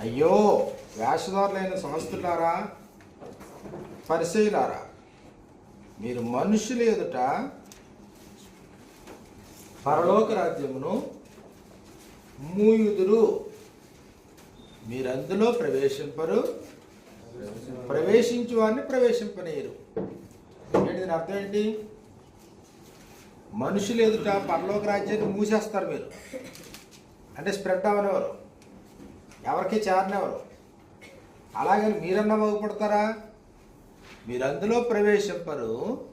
అయ్యో వేషధారులైన సంస్థలారా పరిశీలారా మీరు మనుషులు ఎదుట పరలోక రాజ్యమును మూయుదురు. మీరు అందులో ప్రవేశింపరు. ప్రవేశించు వారిని ప్రవేశింపనీయరు. ఏంటి దీని అర్థం ఏంటి? మనుషులు ఎదుట పరలోక రాజ్యాన్ని మూసేస్తారు మీరు. అంటే స్ప్రెడ్ అవనివారు ఎవరికి చేరనివ్వరు. అలాగని మీరన్నా బాగుపడతారా? మీరు అందులో ప్రవేశింపరు.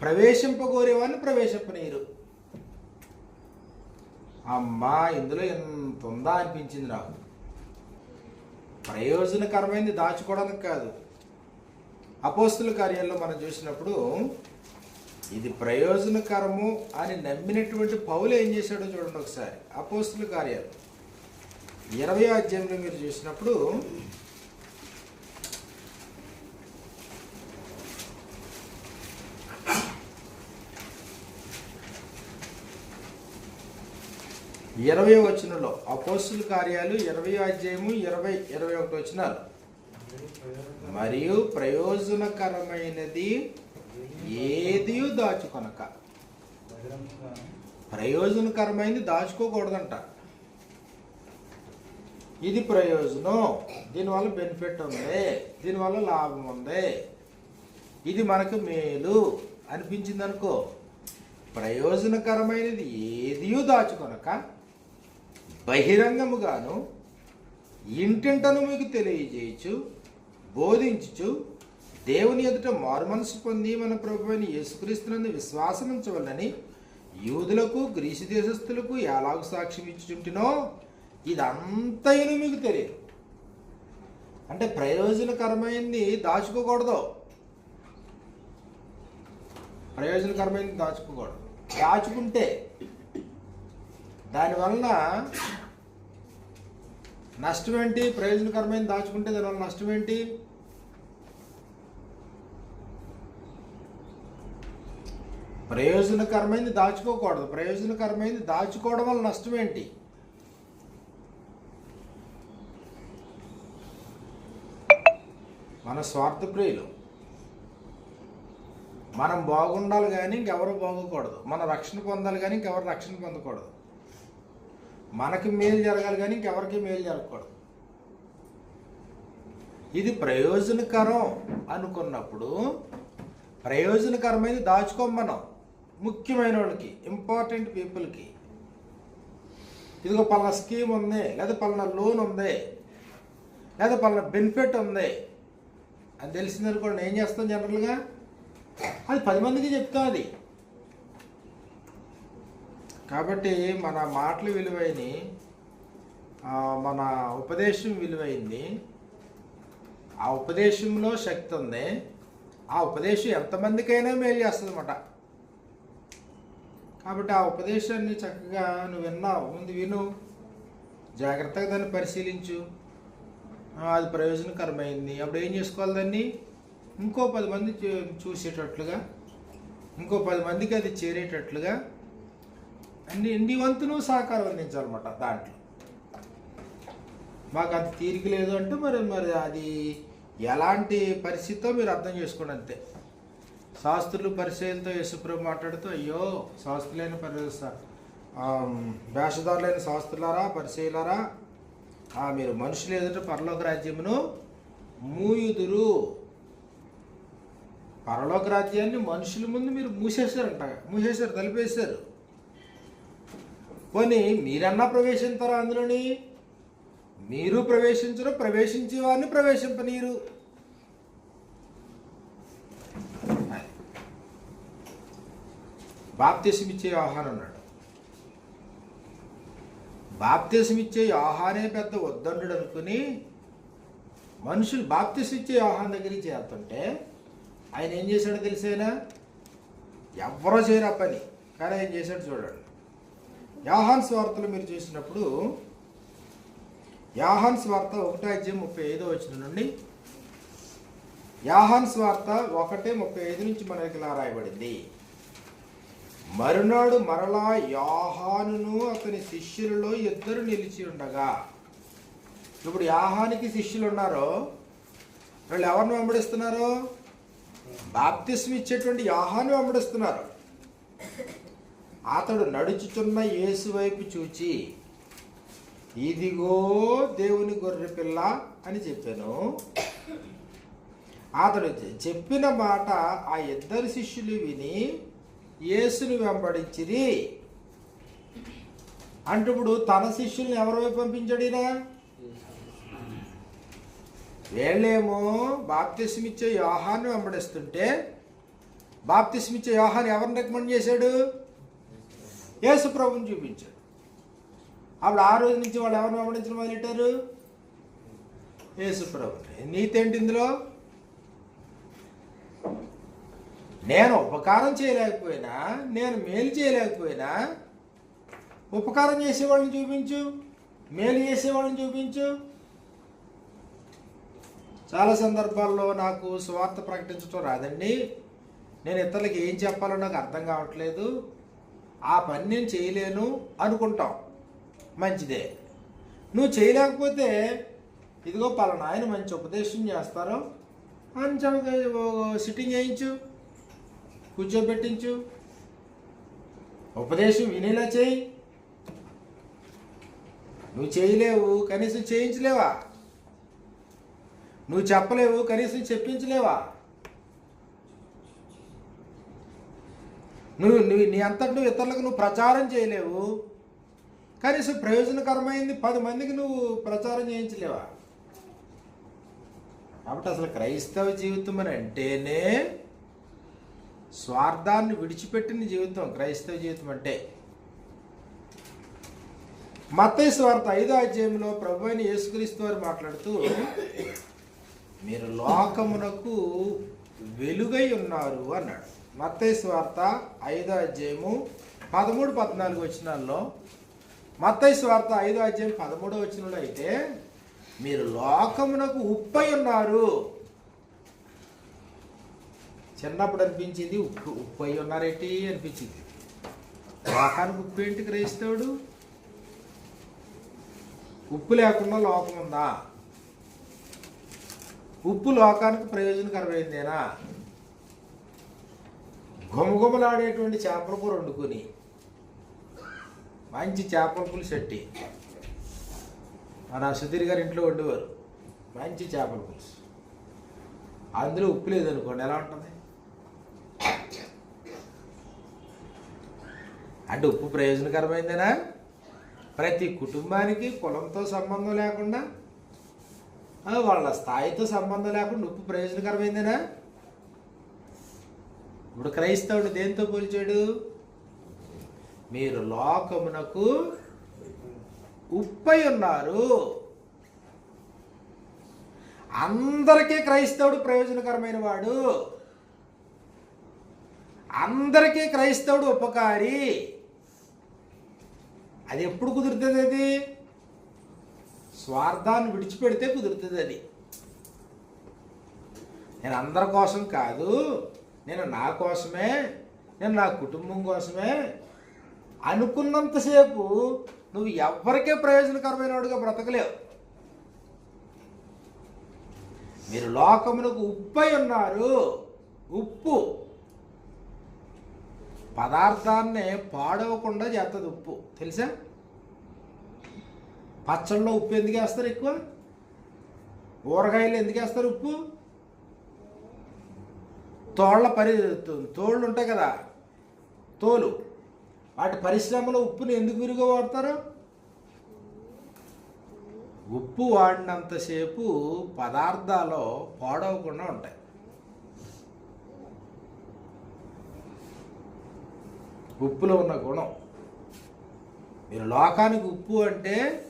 ప్రవేశింపగోరేవాడిని ప్రవేశింపనీయరు. అమ్మా ఇందులో ఎంత ఉందా అనిపించింది నాకు. ప్రయోజనకరమైనది దాచుకోవడానికి కాదు. అపోస్తుల కార్యాల్లో మనం చూసినప్పుడు ఇది ప్రయోజనకరము అని నమ్మినటువంటి పౌలు ఏం చేశాడో చూడండి ఒకసారి. అపోస్తుల కార్యాలు. ఇరవై అధ్యాయంలో మీరు చూసినప్పుడు ఇరవై వచనంలో అపోస్తుల కార్యాలు ఇరవై అధ్యాయము ఇరవై ఇరవై ఒకటి వచనాలు. మరియు ప్రయోజనకరమైనది ఏది దాచుకొనక. ప్రయోజనకరమైనది దాచుకోకూడదంట. ఇది ప్రయోజనం. దీనివల్ల బెనిఫిట్ ఉంది. దీనివల్ల లాభం ఉంది. ఇది మనకు మేలు అనిపించింది అనుకో ప్రయోజనకరమైనది ఏది దాచుకొనక బహిరంగముగాను ఇంటింటను మీకు తెలియజేయచ్చు బోధించుచు దేవుని ఎదుట మారుమనసు పొంది మన ప్రభు అయిన యేసుక్రీస్తునందు విశ్వాసం ఉంచవలని యూదులకు గ్రీసు దేశస్థులకు ఎలాగ సాక్ష్యం ఇచ్చుచుంటినో ఇదంతైనా మీకు తెలియదు. అంటే ప్రయోజనకరమైనది దాచుకోకూడదు. ప్రయోజనకరమైనది దాచుకోకూడదు. దాచుకుంటే దానివలన నష్టం ఏంటి? ప్రయోజనకరమైన దాచుకుంటే దానివల్ల నష్టం ఏంటి? ప్రయోజనకరమైనది దాచుకోకూడదు. ప్రయోజనకరమైనది దాచుకోవడం వల్ల నష్టం ఏంటి? మన స్వార్థప్రియులు. మనం బాగుండాలి కానీ ఇంకెవరు బాగోకూడదు. మన రక్షణ పొందాలి కానీ ఇంకెవరు రక్షణ పొందకూడదు. మనకి మేలు జరగాలి కానీ ఇంకెవరికి మేలు జరగకూడదు. ఇది ప్రయోజనకరం అనుకున్నప్పుడు ప్రయోజనకరమైనది దాచుకోమనం ముఖ్యమైన వాళ్ళకి ఇంపార్టెంట్ పీపుల్కి. ఇదిగో పలానా స్కీమ్ ఉంది లేదా పలానా లోన్ ఉంది లేదా పలానా బెనిఫిట్ ఉంది అని తెలిసింది అనుకోండి ఏం చేస్తాం జనరల్గా. అది పది మందికి చెప్తాం అది. కాబట్టి మన మాటలు విలువైనవి మన ఉపదేశం విలువైంది. ఆ ఉపదేశంలో శక్తి ఉంది. ఆ ఉపదేశం ఎంతమందికైనా మేలు చేస్తుంది అనమాట కాబట్టి ఆ ఉపదేశాన్ని చక్కగా నువ్వు విన్నావు. ముందు విను. జాగ్రత్తగా దాన్ని పరిశీలించు. అది ప్రయోజనకరమైంది. అప్పుడు ఏం చేసుకోవాలి దాన్ని? ఇంకో పది మంది చూసేటట్లుగా ఇంకో పది మందికి అది చేరేటట్లుగా అన్ని నీ వంతును సహకారం అందించాలన్నమాట దాంట్లో. మాకు అది తీరిక లేదు అంటే మరి మరి అది ఎలాంటి పరిస్థితితో మీరు అర్థం చేసుకోండి అంతే. శాస్త్రులు పరిచయంతో యశుప్రభు మాట్లాడుతూ అయ్యో శాస్త్రులైన పరిస్థితి వేషధారులైన శాస్త్రులారా పరిచయులారా మీరు మనుషులు ఎదుట పరలోక రాజ్యమును మూయుదురు. పరలోక రాజ్యాన్ని మనుషుల ముందు మీరు మూసేశారంట మూసేశారు తలిపేశారు. పోనీ మీరన్నా ప్రవేశించారా అందులోని? మీరు ప్రవేశించరు ప్రవేశించే వారిని ప్రవేశింపనీరు. బాప్తీసం ఇచ్చే ఆహారం అన్నాడు. బాప్తీసం ఇచ్చే ఆహారే పెద్ద వద్దండు అనుకుని మనుషులు బాప్తీసం ఇచ్చే ఆహారం దగ్గరికి చేరుతుంటే ఆయన ఏం చేశాడో తెలిసేనా ఎవరో చేయరా పని. కానీ ఆయన చేశాడు చూడండి. యాహాన్ స్వార్తలు మీరు చూసినప్పుడు యాహాన్ స్వార్త ఒకటో అధ్యయం ముప్పై ఐదో వచ్చిన నుండి యాహాన్ స్వార్త ఒకటే ముప్పై ఐదు నుంచి మనకి ఇలా రాయబడింది. మరునాడు మరలా యాహానును అతని శిష్యులలో ఇద్దరు నిలిచి ఉండగా. ఇప్పుడు యాహానికి శిష్యులు ఉన్నారో వాళ్ళు ఎవరిని వెంబడిస్తున్నారు? బాప్తిస్మి ఇచ్చేటువంటి యాహాను వెంబడిస్తున్నారు. అతడు నడుచుచున్న యేసు వైపు చూచి ఇదిగో దేవుని గొర్రె పిల్ల అని చెప్పాను. అతడు చెప్పిన మాట ఆ ఇద్దరు శిష్యులు విని యేసుని వెంబడించిరి. అంటే ఇప్పుడు తన శిష్యుల్ని ఎవరివైపు పంపించాడినా పంపించాడు వీళ్ళేమో బాప్తిస్మిచ్చే యోహాన్ని వెంబడిస్తుంటే బాప్తిస్మిచ్చే వ్యవహాన్ని ఎవరిని రికమెండ్ చేశాడు? యేసు ప్రభుని చూపించాడు. అప్పుడు ఆ రోజు నుంచి వాళ్ళు ఎవరిని వెంబడించడం మొదలెట్టారు? యేసు ప్రభు నీతేంటి ఇందులో? నేను ఉపకారం చేయలేకపోయినా నేను మేలు చేయలేకపోయినా ఉపకారం చేసేవాళ్ళని చూపించు మేలు చేసేవాళ్ళని చూపించు. చాలా సందర్భాల్లో నాకు స్వార్థ ప్రకటించడం రాదండి. నేను ఇతరులకి ఏం చెప్పాలో నాకు అర్థం కావట్లేదు. ఆ పని నేను చేయలేను అనుకుంటాం. మంచిదే. నువ్వు చేయలేకపోతే ఇదిగో పలానా ఆయన మంచి ఉపదేశం చేస్తారు. మంచిగా సిట్టింగ్ చేయించు. కూర్చోబెట్టించు ఉపదేశం వినేలా చేయి. నువ్వు చేయలేవు కనీసం చేయించలేవా? నువ్వు చెప్పలేవు కనీసం చెప్పించలేవా? నువ్వు నువ్వు నీ అంతటి నువ్వు ఇతరులకు నువ్వు ప్రచారం చేయలేవు. కనీసం ప్రయోజనకరమైంది పది మందికి నువ్వు ప్రచారం చేయించలేవా? కాబట్టి అసలు క్రైస్తవ జీవితం అని అంటేనే స్వార్థాన్ని విడిచిపెట్టిన జీవితం క్రైస్తవ జీవితం అంటే. మత్తయి స్వార్థ ఐదో అధ్యాయంలో ప్రభు అయిన యేసుక్రీస్తు వారు మాట్లాడుతూ మీరు లోకమునకు వెలుగై ఉన్నారు అన్నాడు. మత్తయి స్వార్థ ఐదో అధ్యాయము పదమూడు పద్నాలుగు వచనాల్లో మత్తయి స్వార్థ ఐదో అధ్యాయం పదమూడో వచనంలో అయితే మీరు లోకమునకు ఉప్పై ఉన్నారు. చిన్నప్పుడు అనిపించింది ఉప్పు ఉప్పు అయి ఉన్నారేంటి అనిపించింది. లోకానికి ఉప్పు ఏంటి క్రైస్తవుడు? ఉప్పు లేకుండా లోకం ఉందా? ఉప్పు లోకానికి ప్రయోజనకరమైందేనా? గుమగుమలాడేటువంటి చేపల కూర వండుకొని మంచి చేపల పులుసు పెట్టి మన సుధీర్ గారి ఇంట్లో వండేవారు. మంచి చేపల పులుసు. అందులో ఉప్పు లేదనుకోండి ఎలా ఉంటుంది? అంటే ఉప్పు ప్రయోజనకరమైందేనా? ప్రతి కుటుంబానికి కులంతో సంబంధం లేకుండా వాళ్ళ స్థాయితో సంబంధం లేకుండా ఉప్పు ప్రయోజనకరమైందేనా? ఇప్పుడు క్రైస్తవుడు దేంతో పోల్చాడు? మీరు లోకమునకు ఉప్పై ఉన్నారు. అందరికీ క్రైస్తవుడు ప్రయోజనకరమైన వాడు అందరికీ క్రైస్తవుడు ఉపకారి. అది ఎప్పుడు కుదురుతుంది అది? స్వార్థాన్ని విడిచిపెడితే కుదురుతుంది అది. నేను అందరి కోసం కాదు నేను నా కోసమే నేను నా కుటుంబం కోసమే అనుకున్నంతసేపు నువ్వు ఎవరికే ప్రయోజనకరమైన వాడుగా బ్రతకలేవు. మీరు లోకమునకు ఉప్పై ఉన్నారు. ఉప్పు. పదార్థాన్ని పాడవకుండా చేస్తుంది ఉప్పు. తెలుసా? పచ్చళ్ళలో ఉప్పు ఎందుకు వేస్తారు ఎక్కువ? ఊరగాయలు ఎందుకు వేస్తారు ఉప్పు? తోళ్ళ పరి తోళ్ళు ఉంటాయి కదా తోలు. వాటి పరిశ్రమలో ఉప్పుని ఎందుకు విరిగా వాడతారు? ఉప్పు వాడినంతసేపు పదార్థాలు పాడవకుండా ఉంటాయి. ఉప్పులో ఉన్న గుణం. మీరు లోకానికి ఉప్పు అంటే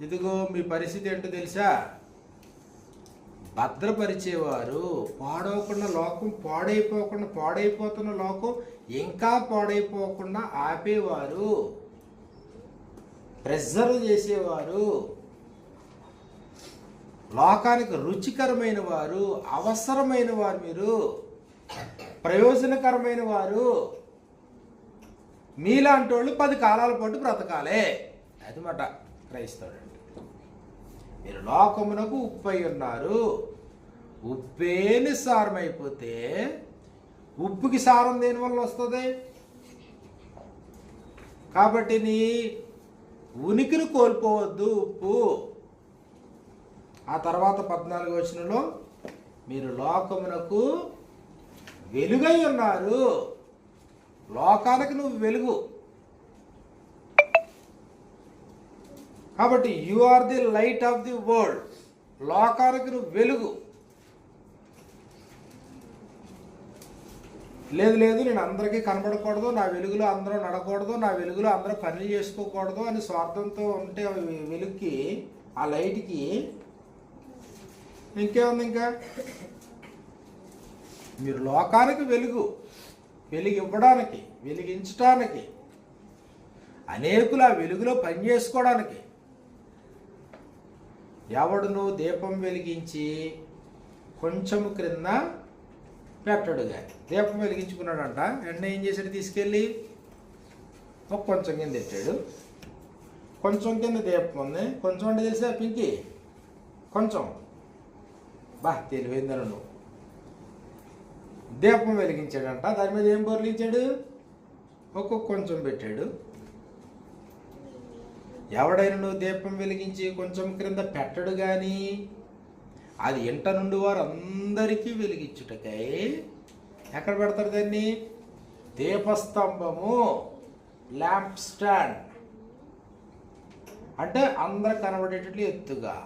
ఇదిగో మీ పరిస్థితి ఏంటో తెలుసా? భద్రపరిచేవారు పాడవకుండా లోకం పాడైపోకుండా పాడైపోతున్న లోకం ఇంకా పాడైపోకుండా ఆపేవారు. ప్రెజర్వ్ చేసేవారు. లోకానికి రుచికరమైన వారు అవసరమైన వారు మీరు ప్రయోజనకరమైన వారు. మీలాంటి వాళ్ళు పది కాలాల పాటు బ్రతకాలే. అది మాట క్రైస్తవుడు. అంటే మీరు లోకమునకు ఉప్పై ఉన్నారు. ఉప్పేని సారం అయిపోతే ఉప్పుకి సారం దేని వల్ల వస్తుంది? కాబట్టి నీ ఉనికిని కోల్పోవద్దు ఉప్పు. ఆ తర్వాత పద్నాలుగు వచనంలో మీరు లోకమునకు వెలుగై ఉన్నారు. లోకానికి నువ్వు వెలుగు. కాబట్టి you are the light of the world లోకానికి నువ్వు వెలుగు. లేదు లేదు నేను అందరికీ కనబడకూడదు నా వెలుగులో అందరూ నడకూడదు నా వెలుగులో అందరూ పనులు చేసుకోకూడదు అని స్వార్థంతో ఉంటే వెలుగుకి ఆ లైట్కి ఇంకేముంది ఇంకా? మీరు లోకానికి వెలుగు. వెలుగు ఇవ్వడానికి వెలిగించడానికి అనేకులు ఆ వెలుగులో పని చేసుకోవడానికి ఎవడును దీపం వెలిగించి కొంచెం క్రింద పెట్టాడు కానీ దీపం వెలిగించుకున్నాడంట వెంటనే ఏం చేశాడు తీసుకెళ్ళి? ఒక కొంచెం కింద పెట్టాడు కొంచెం కింద దీపం ఉంది. కొంచెం అంటే తెలిసా పింకి? కొంచెం. బా తెలివైందను నువ్వు దీపం వెలిగించాడంట. దాని మీద ఏం బొర్లించాడు ఒక్కొక్క కొంచెం పెట్టాడు. ఎవడైనా నువ్వు దీపం వెలిగించి కొంచెం క్రింద పెట్టడు కానీ అది ఇంట నుండి వారు అందరికీ వెలిగించుటకై ఎక్కడ పెడతారు దాన్ని? దీపస్తంభము ల్యాంప్ స్టాండ్ అంటే అందరు కనబడేటట్లు ఎత్తుగా.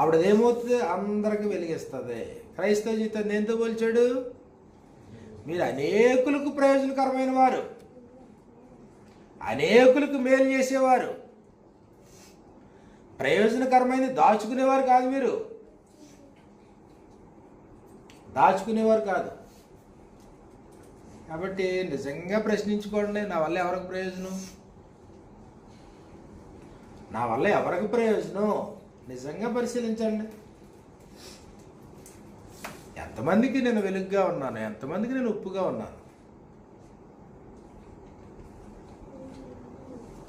ఆవిడదేమవుతుంది? అందరికి వెలిగిస్తుంది. క్రైస్తవ జీవితాన్ని ఎంతో పోల్చాడు? మీరు అనేకులకు ప్రయోజనకరమైన వారు. అనేకులకు మేలు చేసేవారు. ప్రయోజనకరమైనది దాచుకునేవారు కాదు మీరు. దాచుకునేవారు కాదు. కాబట్టి నిజంగా ప్రశ్నించుకోండి నా వల్ల ఎవరికి ప్రయోజనం? నా వల్ల ఎవరికి ప్రయోజనం? నిజంగా పరిశీలించండి. ఎంతమందికి నేను వెలుగుగా ఉన్నాను ఎంతమందికి నేను ఉప్పుగా ఉన్నాను?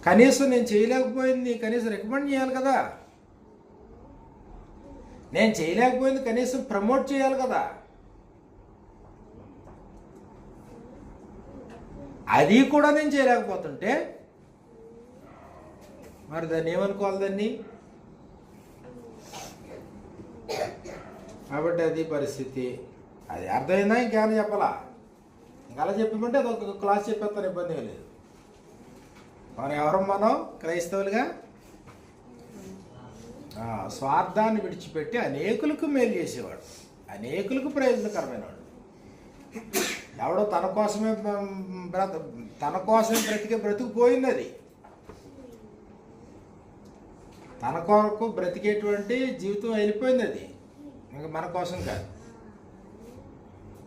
కనీసం నేను చేయలేకపోయింది కనీసం రికమెండ్ చేయాలి కదా? నేను చేయలేకపోయింది కనీసం ప్రమోట్ చేయాలి కదా? అది కూడా నేను చేయలేకపోతుంటే మరి దాన్ని ఏమనుకోవాలి దాన్ని? కాబట్టి అది పరిస్థితి. అది అర్థమైందా? ఇంకేమైనా చెప్పాలా? ఇంకా అలా చెప్పమంటే అది ఒక క్లాస్ చెప్పేస్తాను ఇబ్బంది లేదు. మనం ఎవరం మనం? క్రైస్తవులుగా? స్వార్థాన్ని విడిచిపెట్టి అనేకులకు మేలు చేసేవాడు. అనేకులకు ప్రయోజనకరమైన వాడు ఎవడో తన కోసమే బ్రత తన కోసమే బ్రతికే బ్రతుకు పోయింది అది. తన కొరకు బ్రతికేటువంటి జీవితం వెళ్ళిపోయింది అది. ఇంకా మన కోసం కాదు.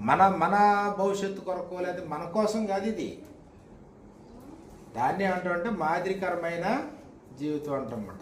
మన మన భవిష్యత్తు కొరకు లేదా మన కోసం కాదు ఇది. దాన్ని ఏమంటామంటే మాదిరికరమైన జీవితం అంటామన్నమాట